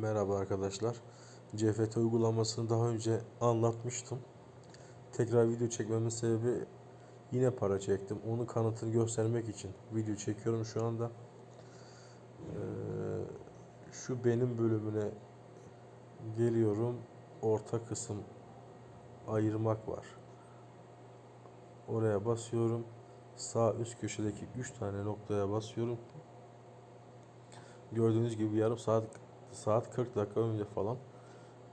Merhaba arkadaşlar. CFT uygulamasını daha önce anlatmıştım. Tekrar video çekmemin sebebi yine para çektim. Onun kanıtını göstermek için video çekiyorum şu anda. Ee, şu benim bölümüne geliyorum. Orta kısım ayırmak var. Oraya basıyorum. Sağ üst köşedeki 3 tane noktaya basıyorum. Gördüğünüz gibi yarım saat saat 40 dakika önce falan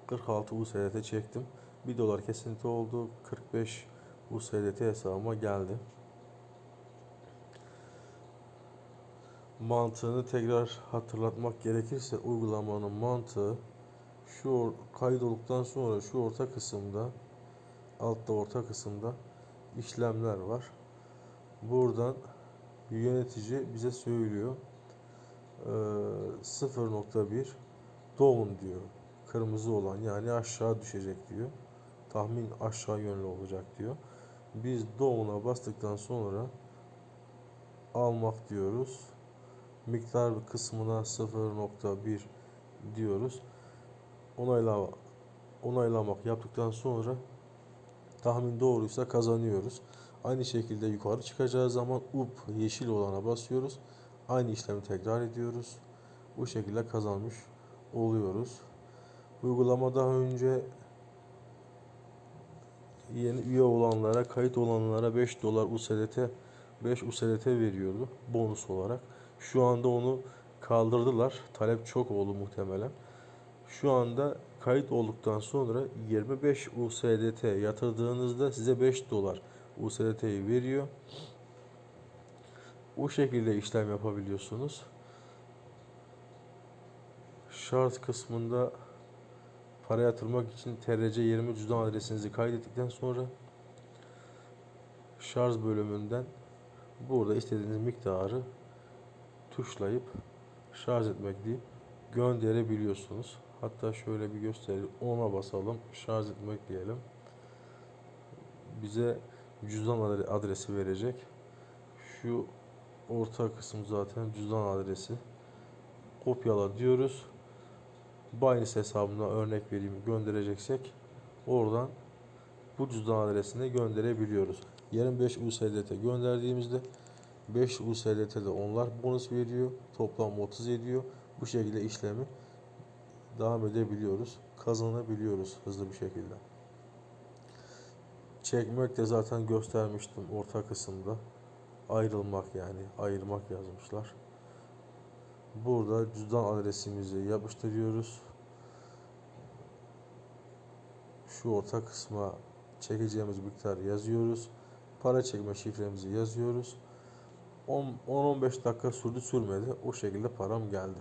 46 USDT çektim. 1 dolar kesinti oldu. 45 USDT hesabıma geldi. Mantığını tekrar hatırlatmak gerekirse uygulamanın mantığı şu kaydolduktan sonra şu orta kısımda altta orta kısımda işlemler var. Buradan yönetici bize söylüyor. Ee, 0.1 down diyor. Kırmızı olan yani aşağı düşecek diyor. Tahmin aşağı yönlü olacak diyor. Biz down'a bastıktan sonra almak diyoruz. Miktar kısmına 0.1 diyoruz. Onayla onaylamak yaptıktan sonra tahmin doğruysa kazanıyoruz. Aynı şekilde yukarı çıkacağı zaman up yeşil olana basıyoruz. Aynı işlemi tekrar ediyoruz. Bu şekilde kazanmış oluyoruz. Uygulama önce yeni üye olanlara, kayıt olanlara 5 dolar USDT 5 USDT veriyordu bonus olarak. Şu anda onu kaldırdılar. Talep çok oldu muhtemelen. Şu anda kayıt olduktan sonra 25 USDT yatırdığınızda size 5 dolar USDT'yi veriyor. O şekilde işlem yapabiliyorsunuz. Şart kısmında para yatırmak için TRC20 cüzdan adresinizi kaydettikten sonra şarj bölümünden burada istediğiniz miktarı tuşlayıp şarj etmek deyip gönderebiliyorsunuz. Hatta şöyle bir göstereyim. Ona basalım. Şarj etmek diyelim. Bize cüzdan adre- adresi verecek. Şu orta kısım zaten cüzdan adresi. Kopyala diyoruz. Binance hesabına örnek vereyim göndereceksek oradan bu cüzdan adresine gönderebiliyoruz. 25 USDT gönderdiğimizde 5 USDT de onlar bonus veriyor. Toplam 30 ediyor. Bu şekilde işlemi devam edebiliyoruz. Kazanabiliyoruz hızlı bir şekilde. Çekmek de zaten göstermiştim orta kısımda. Ayrılmak yani ayırmak yazmışlar. Burada cüzdan adresimizi yapıştırıyoruz. Şu orta kısma çekeceğimiz miktar yazıyoruz. Para çekme şifremizi yazıyoruz. 10-15 dakika sürdü sürmedi. O şekilde param geldi.